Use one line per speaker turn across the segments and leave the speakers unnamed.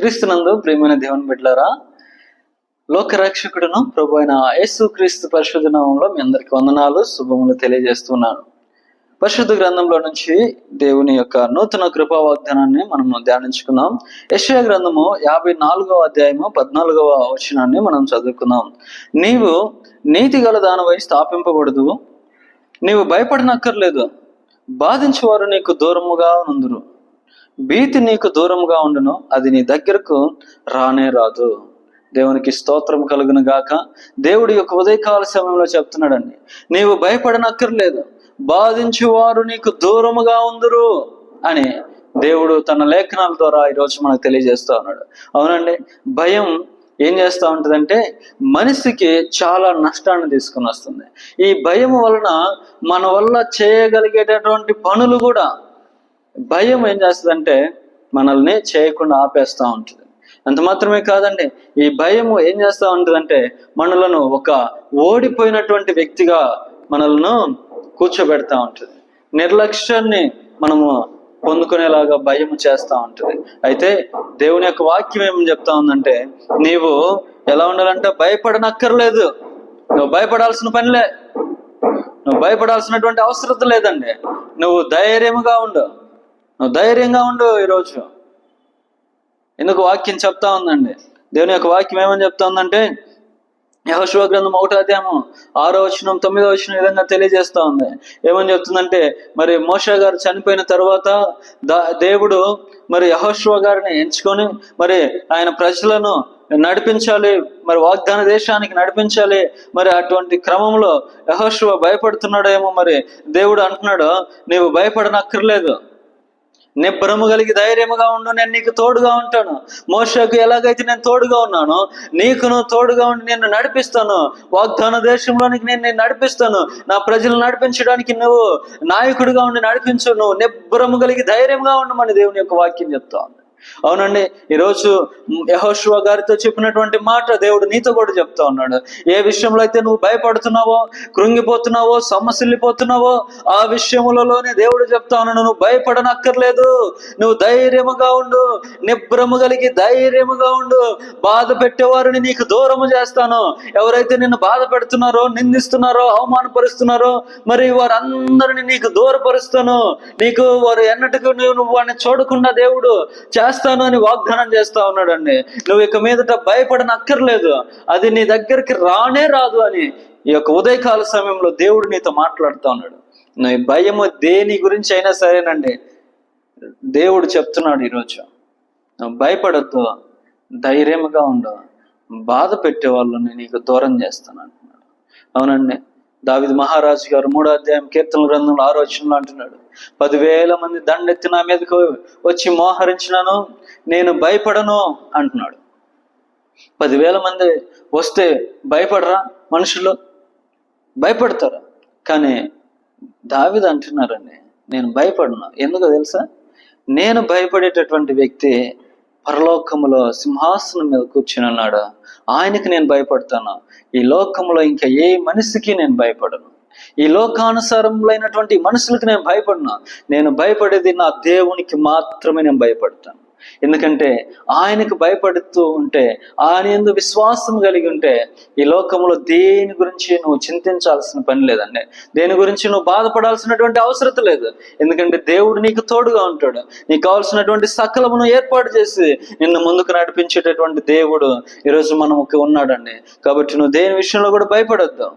క్రీస్తునందు ప్రియమైన దేవుని బిడ్డలారా లోకరక్షకుడును ప్రభు అయిన యేసు క్రీస్తు పరిశుద్ధ నామంలో మీ అందరికి వందనాలు శుభములు తెలియజేస్తున్నాను. పరిశుద్ధ గ్రంథంలో నుంచి దేవుని యొక్క నూతన కృపా వాగ్దానాన్ని మనము ధ్యానించుకుందాం. యశ్వ గ్రంథము యాభై నాలుగవ అధ్యాయము పద్నాలుగవ వచనాన్ని మనం చదువుకుందాం. నీవు నీతి గల దానివై స్థాపింపబడదు నీవు భయపడనక్కర్లేదు బాధించేవారు నీకు దూరముగా నుందురు. భీతి నీకు దూరంగా ఉండును అది నీ దగ్గరకు రానే రాదు. దేవునికి స్తోత్రం కలుగును గాక. దేవుడి యొక్క ఉదయకాల సమయంలో చెప్తున్నాడండి నీవు భయపడనక్కర్లేదు బాధించేవారు నీకు దూరముగా ఉందరు అని దేవుడు తన లేఖనాల ద్వారా ఈరోజు మనకు తెలియజేస్తా ఉన్నాడు. అవునండి భయం ఏం చేస్తూ ఉంటుందంటే మనిషికి చాలా నష్టాన్ని తీసుకుని వస్తుంది. ఈ భయం వలన మన వల్ల చేయగలిగేటటువంటి పనులు కూడా భయం ఏం చేస్తుందంటే మనల్ని చేయకుండా ఆపేస్తూ ఉంటుంది. అంత మాత్రమే కాదండి ఈ భయము ఏం చేస్తూ ఉంటుందంటే మనలను ఒక ఓడిపోయినటువంటి వ్యక్తిగా మనలను కూర్చోబెడతా ఉంటుంది. నిర్లక్ష్యాన్ని మనము పొందుకునేలాగా భయం చేస్తూ ఉంటుంది. అయితే దేవుని యొక్క వాక్యం ఏమని చెప్తా ఉందంటే నీవు ఎలా ఉండాలంటే భయపడనక్కర్లేదు. నువ్వు భయపడాల్సిన పనిలే. నువ్వు భయపడాల్సినటువంటి అవసరం లేదండి. నువ్వు ధైర్యముగా ఉండు. నువ్వు ధైర్యంగా ఉండు ఈరోజు. ఎందుకు వాక్యం చెప్తా ఉందండి? దేవుని యొక్క వాక్యం ఏమని చెప్తా ఉందంటే యహోశివ గ్రంథం ఒకటో అధ్యాయము ఆరో వచనం తొమ్మిదో వచనం విధంగా తెలియజేస్తా ఉంది. ఏమని చెప్తుందంటే మరి మోషా గారు చనిపోయిన తర్వాత దా దేవుడు మరి యహోశివ గారిని ఎంచుకొని మరి ఆయన ప్రజలను నడిపించాలి మరి వాగ్దాన దేశానికి నడిపించాలి మరి అటువంటి క్రమంలో యహోశివ భయపడుతున్నాడేమో మరి దేవుడు అంటున్నాడు నీవు భయపడనక్కర్లేదు. నిబ్బరము కలిగి ధైర్యముగా ఉండు నేను నీకు తోడుగా ఉంటాను. మోషకు ఎలాగైతే నేను తోడుగా ఉన్నానో నీకు నువ్వు తోడుగా ఉండి నిన్ను నడిపిస్తాను. వాగ్దాన దేశంలోనికి నేను నేను నడిపిస్తాను. నా ప్రజలు నడిపించడానికి నువ్వు నాయకుడిగా ఉండి నడిపించు నువ్వు నిబ్బరము కలిగి ధైర్యంగా ఉండమని దేవుని యొక్క వాక్యం చెప్తా ఉంది. అవునండి ఈరోజు యహోశివ గారితో చెప్పినటువంటి మాట దేవుడు నీతో కూడా చెప్తా ఉన్నాడు. ఏ విషయంలో అయితే నువ్వు భయపడుతున్నావో కృంగిపోతున్నావో సమస్యలిపోతున్నావో ఆ విషయములలోనే దేవుడు చెప్తా ఉన్నాడు నువ్వు భయపడనక్కర్లేదు. నువ్వు ధైర్యముగా ఉండు. నిబ్రము కలిగి ధైర్యముగా ఉండు. బాధ పెట్టేవారిని నీకు దూరము చేస్తాను. ఎవరైతే నిన్ను బాధ పెడుతున్నారో నిందిస్తున్నారో అవమానపరుస్తున్నారో మరి వారందరిని నీకు దూరపరుస్తాను. నీకు వారు ఎన్నటికి నువ్వు వాడిని చూడకుండా దేవుడు చే చేస్తాను అని వాగ్దానం చేస్తా ఉన్నాడండి. నువ్వు ఇక మీదట భయపడనక్కర్లేదు. అది నీ దగ్గరికి రానే రాదు అని ఈ యొక్క ఉదయకాల సమయంలో దేవుడు నీతో మాట్లాడుతూ ఉన్నాడు. నీ భయము దేని గురించి అయినా సరేనండి. దేవుడు చెప్తున్నాడు ఈరోజు. నువ్వు భయపడద్దు. ధైర్యముగా ఉండు. బాధ పెట్టే వాళ్ళని నీకు దూరం చేస్తాను అంటున్నాడు. అవునండి. దావిది మహారాజు గారు మూడో అధ్యాయం కీర్తన గ్రంథంలో ఆలోచనలు అంటున్నాడు. పదివేల మంది దండెత్తి నా మీదకు వచ్చి మోహరించినాను నేను భయపడను అంటున్నాడు. పదివేల మంది వస్తే భయపడరా మనుషులు? భయపడతారా. కానీ దావిది అంటున్నారండి నేను భయపడను. ఎందుకో తెలుసా? నేను భయపడేటటువంటి వ్యక్తి పరలోకములో సింహాసనం మీద కూర్చుని ఉన్నాడు. ఆయనకి నేను భయపడతాను ఈ లోకములో ఇంకా ఏ మనిషికి నేను భయపడను. ఈ లోకానుసారములైనటువంటి మనుషులకు నేను భయపడను. నేను భయపడేది నా దేవునికి మాత్రమే నేను భయపడతాను. ఎందుకంటే ఆయనకు భయపడుతూ ఉంటే ఆయన ఎందు విశ్వాసం కలిగి ఉంటే ఈ లోకంలో దేని గురించి నువ్వు చింతించాల్సిన పని లేదండి. దేని గురించి నువ్వు బాధపడాల్సినటువంటి అవసరం లేదు. ఎందుకంటే దేవుడు నీకు తోడుగా ఉంటాడు. నీకు కావాల్సినటువంటి సకలమును ఏర్పాటు చేసి నిన్ను ముందుకు నడిపించేటటువంటి దేవుడు ఈరోజు మనకు ఉన్నాడండి. కాబట్టి నువ్వు దేని విషయంలో కూడా భయపడొద్దు.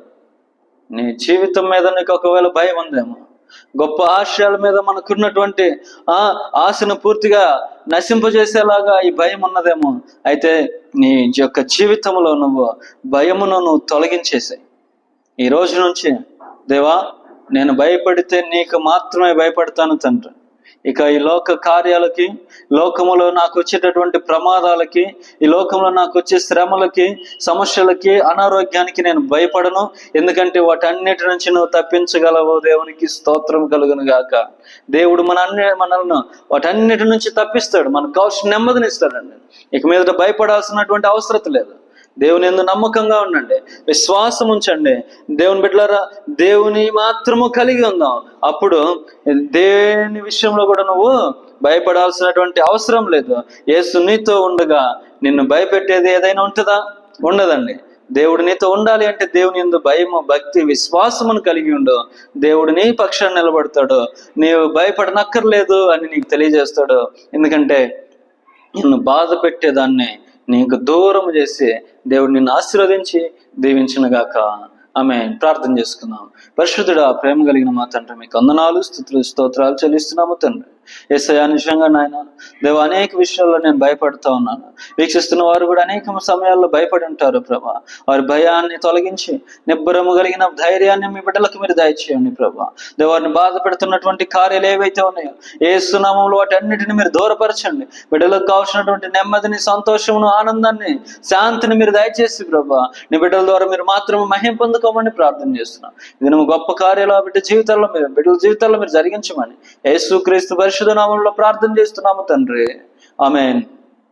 నీ జీవితం మీద నీకు ఒకవేళ భయం ఉందేమో గొప్ప ఆశయాల మీద మనకున్నటువంటి ఆ ఆశను పూర్తిగా నశింపజేసేలాగా ఈ భయం ఉన్నదేమో. అయితే నీ యొక్క జీవితంలో నువ్వు భయమును నువ్వు తొలగించేసాయి. ఈ రోజు నుంచి దేవా నేను భయపడితే నీకు మాత్రమే భయపడతాను తండ్రి. ఇక ఈ లోక కార్యాలకి లోకములో నాకు వచ్చేటటువంటి ప్రమాదాలకి ఈ లోకంలో నాకు వచ్చే శ్రమలకి సమస్యలకి అనారోగ్యానికి నేను భయపడను. ఎందుకంటే వాటన్నిటి నుంచి నువ్వు తప్పించగలవు. దేవునికి స్తోత్రం కలుగును గాక. దేవుడు మన అన్ని మనల్ని వాటన్నిటి నుంచి తప్పిస్తాడు. మనకు కావాల్సిన నెమ్మదినిస్తాడండి ఇక మీద భయపడాల్సినటువంటి అవసరం లేదు. దేవుని ఎందు నమ్మకంగా ఉండండి. విశ్వాసం ఉంచండి. దేవుని బిడ్డలారా దేవుని మాత్రము కలిగి ఉందాం. అప్పుడు దేని విషయంలో కూడా నువ్వు భయపడాల్సినటువంటి అవసరం లేదు. యేసు నీతో ఉండగా నిన్ను భయపెట్టేది ఏదైనా ఉంటుందా? ఉండదండి. దేవుడు నీతో ఉండాలి అంటే దేవుని ఎందు భయము భక్తి విశ్వాసమును కలిగి ఉండు. దేవుడు నీ పక్షాన్ని నిలబడతాడు. నీవు భయపడనక్కర్లేదు అని నీకు తెలియజేస్తాడు. ఎందుకంటే నిన్ను బాధ పెట్టేదాన్ని నీకు దూరం చేసి దేవుడు నిన్ను ఆశీర్వదించి దీవించినగాక. ఆమె ప్రార్థన చేసుకున్నాం పరిశుద్ధుడా ప్రేమ కలిగిన మా తండ్రి మీకు వందనాలు స్థుతులు స్తోత్రాలు చెల్లిస్తున్నాము తండ్రి. ఏసయా నిజంగా నాయన దేవ అనేక విషయాల్లో నేను భయపడుతూ ఉన్నాను. వీక్షిస్తున్న వారు కూడా అనేక సమయాల్లో భయపడి ఉంటారు ప్రభా. వారి భయాన్ని తొలగించి నిబ్బరము కలిగిన ధైర్యాన్ని మీ బిడ్డలకు మీరు దయచేయండి ప్రభా. దేవారిని బాధ పెడుతున్నటువంటి కార్యాలు ఏవైతే ఉన్నాయో ఏ సునామంలో వాటి అన్నిటిని మీరు దూరపరచండి. బిడ్డలకు కావాల్సినటువంటి నెమ్మదిని సంతోషమును ఆనందాన్ని శాంతిని మీరు దయచేసి ప్రభా. నీ బిడ్డల ద్వారా మీరు మాత్రమే మహిం పొందుకోమని ప్రార్థన చేస్తున్నాం. ఇది గొప్ప కార్యాలు ఆ బిడ్డ జీవితాల్లో మీరు బిడ్డల జీవితాల్లో మీరు జరిగించమని. యేసు క్రీస్తు పరిశుధనామంలో ప్రార్థన చేస్తున్నాము తండ్రి. ఆమెన్.